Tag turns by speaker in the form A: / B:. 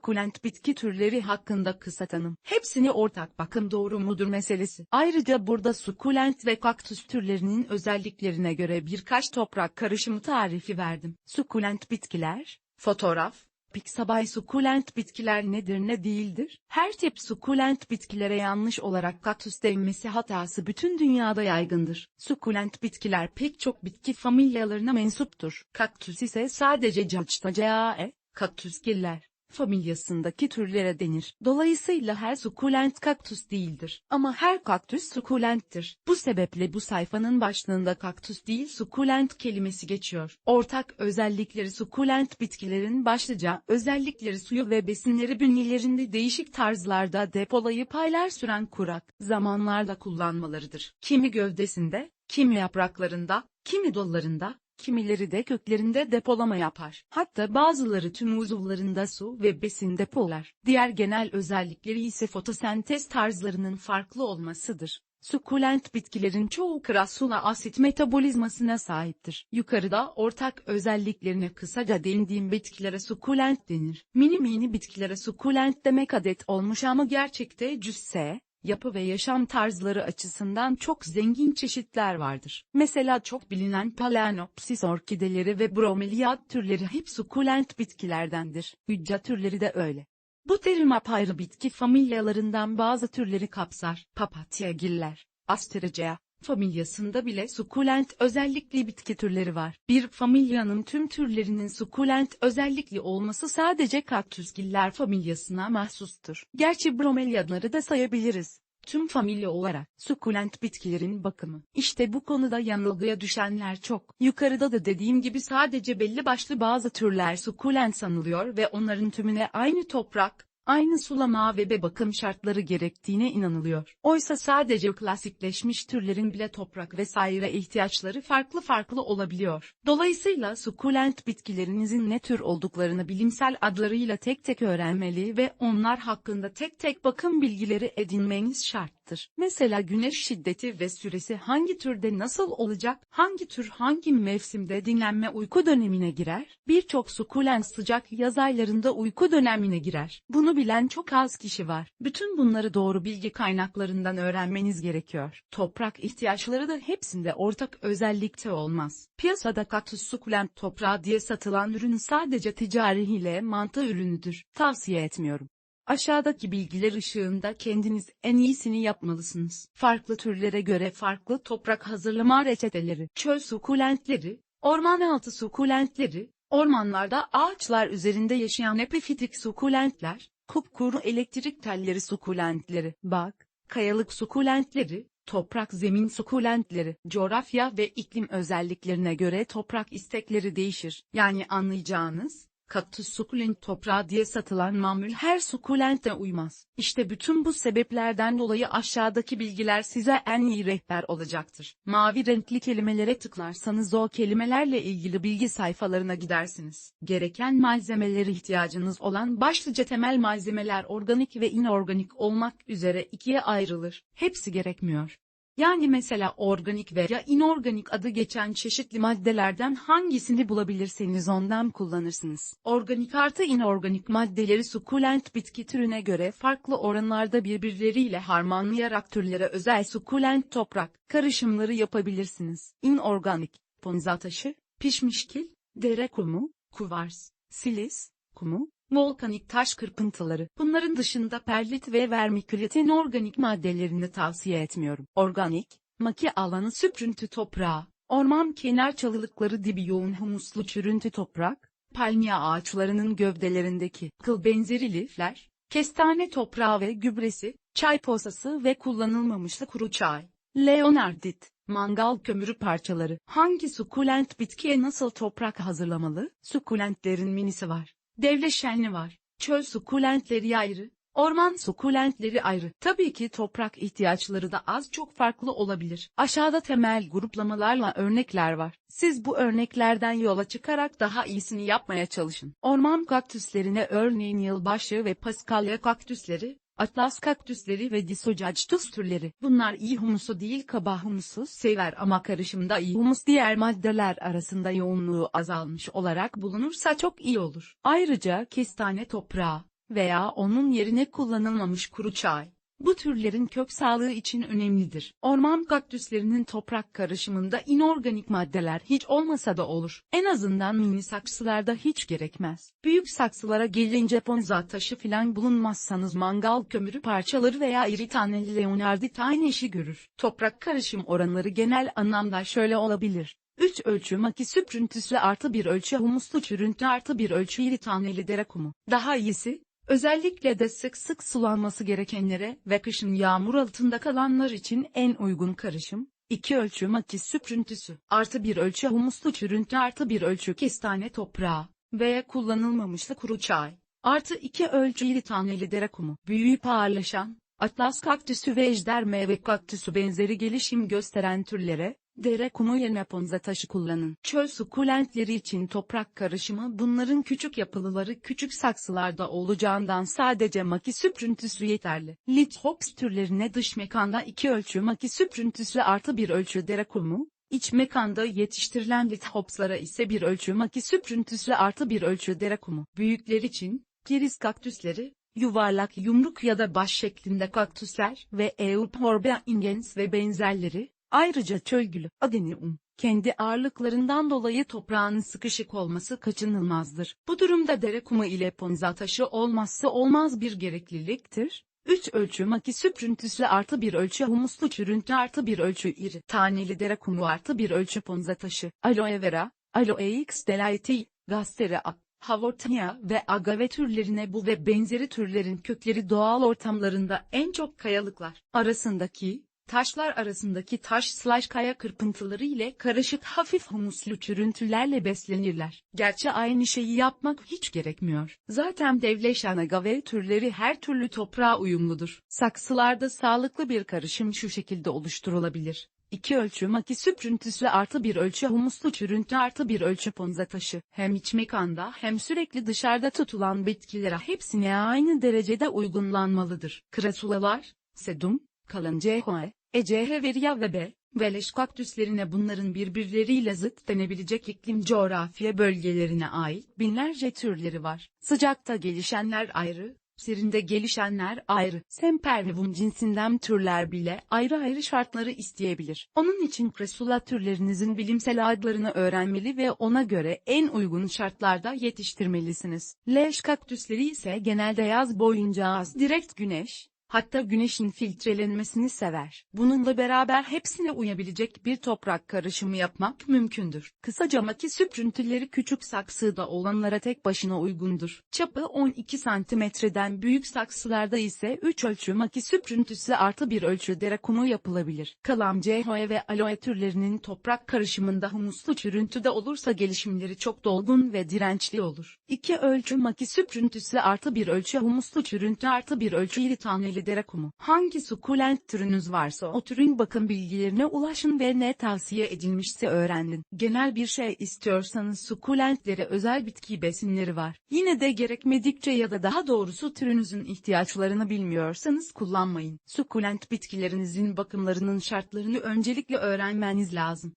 A: Sukulent bitki türleri hakkında kısa tanım. Hepsini ortak bakım doğru mudur meselesi. Ayrıca burada sukulent ve kaktüs türlerinin özelliklerine göre birkaç toprak karışımı tarifi verdim. Sukulent bitkiler, fotoğraf, Pixabay sukulent bitkiler nedir ne değildir? Her tip sukulent bitkilere yanlış olarak kaktüs denmesi hatası bütün dünyada yaygındır. Sukulent bitkiler pek çok bitki familyalarına mensuptur. Kaktüs ise sadece Cactaceae, kaktüsgiller familyasındaki türlere denir. Dolayısıyla her sukulent kaktüs değildir. Ama her kaktüs sukulenttir. Bu sebeple bu sayfanın başlığında kaktüs değil sukulent kelimesi geçiyor. Ortak özellikleri sukulent bitkilerin başlıca özellikleri suyu ve besinleri bünyelerinde değişik tarzlarda depolayıp aylar süren kurak zamanlarda kullanmalarıdır. Kimi gövdesinde, kimi yapraklarında, kimi dallarında, kimileri de köklerinde depolama yapar. Hatta bazıları tüm uzuvlarında su ve besin depolar. Diğer genel özellikleri ise fotosentez tarzlarının farklı olmasıdır. Sukulent bitkilerin çoğu krasula asit metabolizmasına sahiptir. Yukarıda ortak özelliklerine kısaca değindiğim bitkilere sukulent denir. Mini mini bitkilere sukulent demek adet olmuş ama gerçekte cüsse, yapı ve yaşam tarzları açısından çok zengin çeşitler vardır. Mesela çok bilinen Phalaenopsis orkideleri ve Bromeliad türleri hep sukulent bitkilerdendir. Hücca türleri de öyle. Bu terim apayrı bitki familyalarından bazı türleri kapsar. Papatyagiller, Asteracea, familyasında bile sukulent özellikli bitki türleri var. Bir familyanın tüm türlerinin sukulent özellikli olması sadece kaktüsgiller familyasına mahsustur. Gerçi bromeliadları da sayabiliriz. Tüm familya olarak sukulent bitkilerin bakımı. İşte bu konuda yanılgıya düşenler çok. Yukarıda da dediğim gibi sadece belli başlı bazı türler sukulent sanılıyor ve onların tümüne aynı toprak, aynı sulama ve be bakım şartları gerektiğine inanılıyor. Oysa sadece klasikleşmiş türlerin bile toprak vesaire ihtiyaçları farklı farklı olabiliyor. Dolayısıyla sukulent bitkilerinizin ne tür olduklarını bilimsel adlarıyla tek tek öğrenmeli ve onlar hakkında tek tek bakım bilgileri edinmeniz şarttır. Mesela güneş şiddeti ve süresi hangi türde nasıl olacak, hangi tür hangi mevsimde dinlenme uyku dönemine girer? Birçok sukulent sıcak yaz aylarında uyku dönemine girer. Bunu bilen çok az kişi var. Bütün bunları doğru bilgi kaynaklarından öğrenmeniz gerekiyor. Toprak ihtiyaçları da hepsinde ortak özellikte olmaz. Piyasada kaktüs sukulent toprağı diye satılan ürün sadece ticari hile mantı ürünüdür. Tavsiye etmiyorum. Aşağıdaki bilgiler ışığında kendiniz en iyisini yapmalısınız. Farklı türlere göre farklı toprak hazırlama reçeteleri, çöl sukulentleri, orman altı sukulentleri, ormanlarda ağaçlar üzerinde yaşayan epifitik sukulentler, kupkuru elektrik telleri sukulentleri, bak, kayalık sukulentleri, toprak zemin sukulentleri, coğrafya ve iklim özelliklerine göre toprak istekleri değişir. Yani anlayacağınız, kaktüs sukulent toprağı diye satılan mamül her sukulente uymaz. İşte bütün bu sebeplerden dolayı aşağıdaki bilgiler size en iyi rehber olacaktır. Mavi renkli kelimelere tıklarsanız o kelimelerle ilgili bilgi sayfalarına gidersiniz. Gereken malzemelere ihtiyacınız olan başlıca temel malzemeler organik ve inorganik olmak üzere ikiye ayrılır. Hepsi gerekmiyor. Yani mesela organik veya inorganik adı geçen çeşitli maddelerden hangisini bulabilirseniz ondan kullanırsınız. Organik artı inorganik maddeleri sukulent bitki türüne göre farklı oranlarda birbirleriyle harmanlayarak türlere özel sukulent toprak karışımları yapabilirsiniz. İnorganik, ponza taşı, pişmiş kil, dere kumu, kuvars, silis, kumu, volkanik taş kırpıntıları. Bunların dışında perlit ve vermikülit organik maddelerini tavsiye etmiyorum. Organik, maki alanı süprüntü toprağı, orman kenar çalılıkları dibi yoğun humuslu çürüntü toprak, palmiye ağaçlarının gövdelerindeki kıl benzeri lifler, kestane toprağı ve gübresi, çay posası ve kullanılmamışlı kuru çay, leonardit, mangal kömürü parçaları. Hangi sukulent bitkiye nasıl toprak hazırlamalı? Sukulentlerin minisi var. Devleşenli var. Çöl sukulentleri ayrı, orman sukulentleri ayrı. Tabii ki toprak ihtiyaçları da az çok farklı olabilir. Aşağıda temel gruplamalarla örnekler var. Siz bu örneklerden yola çıkarak daha iyisini yapmaya çalışın. Orman kaktüslerine örneğin yılbaşı ve paskalya kaktüsleri, Atlas kaktüsleri ve Disojactus türleri. Bunlar iyi humusu değil kaba humusu sever ama karışımda iyi humus diğer maddeler arasında yoğunluğu azalmış olarak bulunursa çok iyi olur. Ayrıca kestane toprağı, veya onun yerine kullanılmamış kuru çay. Bu türlerin kök sağlığı için önemlidir. Orman kaktüslerinin toprak karışımında inorganik maddeler hiç olmasa da olur. En azından mini saksılarda hiç gerekmez. Büyük saksılara gelince ponza taşı filan bulunmazsanız mangal kömürü parçaları veya iri taneli leonardit aynı işi görür. Toprak karışım oranları genel anlamda şöyle olabilir. 3 ölçü maki süprüntüsü artı 1 ölçü humuslu çürüntü artı 1 ölçü iri taneli dere kumu. Daha iyisi, Özellikle de sık sık sulanması gerekenlere ve kışın yağmur altında kalanlar için en uygun karışım, 2 ölçü maki süprüntüsü, artı 1 ölçü humuslu çürüntü artı 1 ölçü kestane toprağı veya kullanılmamışlı kuru çay, artı 2 ölçü iri taneli dere kumu. Büyüyüp ağırlaşan, atlas kaktüsü ve ejder meyve kaktüsü benzeri gelişim gösteren türlere, Dere kumu yerine ponza taşı kullanın. Çöl sukulentleri için toprak karışımı bunların küçük yapılıları küçük saksılarda olacağından sadece maki süprüntüsü yeterli. Lithops türlerine dış mekanda 2 ölçü maki süprüntüsü artı 1 ölçü dere kumu, iç mekanda yetiştirilen lithopslara ise bir ölçü maki süprüntüsü artı bir ölçü dere kumu. Büyükler için, giriz kaktüsleri, yuvarlak yumruk ya da baş şeklinde kaktüsler ve Euphorbe ingens ve benzerleri, Ayrıca çölgülü, adenium, kendi ağırlıklarından dolayı toprağın sıkışık olması kaçınılmazdır. Bu durumda dere kumu ile ponza taşı olmazsa olmaz bir gerekliliktir. 3 ölçü maki süprüntüsü artı 1 ölçü humuslu çürüntü artı 1 ölçü iri taneli dere kumu artı 1 ölçü ponza taşı, aloe vera, aloe x delighti, gastera, Havortia ve agave türlerine bu ve benzeri türlerin kökleri doğal ortamlarında en çok kayalıklar arasındaki taşlar arasındaki taş slash kaya kırpıntıları ile karışık hafif humuslu çürüntülerle beslenirler. Gerçi aynı şeyi yapmak hiç gerekmiyor. Zaten devleşen agave türleri her türlü toprağa uyumludur. Saksılarda sağlıklı bir karışım şu şekilde oluşturulabilir. 2 ölçü maki süprüntüsü artı 1 ölçü humuslu çürüntü artı 1 ölçü ponza taşı. Hem iç mekanda hem sürekli dışarıda tutulan bitkilere hepsine aynı derecede uygunlanmalıdır. Krasulalar, sedum, kalıncehoe, Eceheveria ve B. Veleş kaktüslerine bunların birbirleriyle zıt denebilecek iklim coğrafya bölgelerine ait binlerce türleri var. Sıcakta gelişenler ayrı, serinde gelişenler ayrı. Sempervivum cinsinden türler bile ayrı ayrı şartları isteyebilir. Onun için kresula türlerinizin bilimsel adlarını öğrenmeli ve ona göre en uygun şartlarda yetiştirmelisiniz. Leş kaktüsleri ise genelde yaz boyunca az direkt güneş, Hatta güneşin filtrelenmesini sever. Bununla beraber hepsine uyabilecek bir toprak karışımı yapmak mümkündür. Kısaca maki süprüntüleri küçük saksıda olanlara tek başına uygundur. Çapı 12 santimetreden büyük saksılarda ise 3 ölçü maki süprüntüsü artı 1 ölçü dere kumu yapılabilir. Kalam cehoe ve aloe türlerinin toprak karışımında humuslu çürüntüde olursa gelişimleri çok dolgun ve dirençli olur. 2 ölçü maki süprüntüsü artı 1 ölçü humuslu çürüntü artı 1 ölçü iri taneli dere kumu. Hangi sukulent türünüz varsa o türün bakım bilgilerine ulaşın ve ne tavsiye edilmişse öğrenin. Genel bir şey istiyorsanız sukulentlere özel bitki besinleri var. Yine de gerekmedikçe ya da daha doğrusu türünüzün ihtiyaçlarını bilmiyorsanız kullanmayın. Sukulent bitkilerinizin bakımlarının şartlarını öncelikle öğrenmeniz lazım.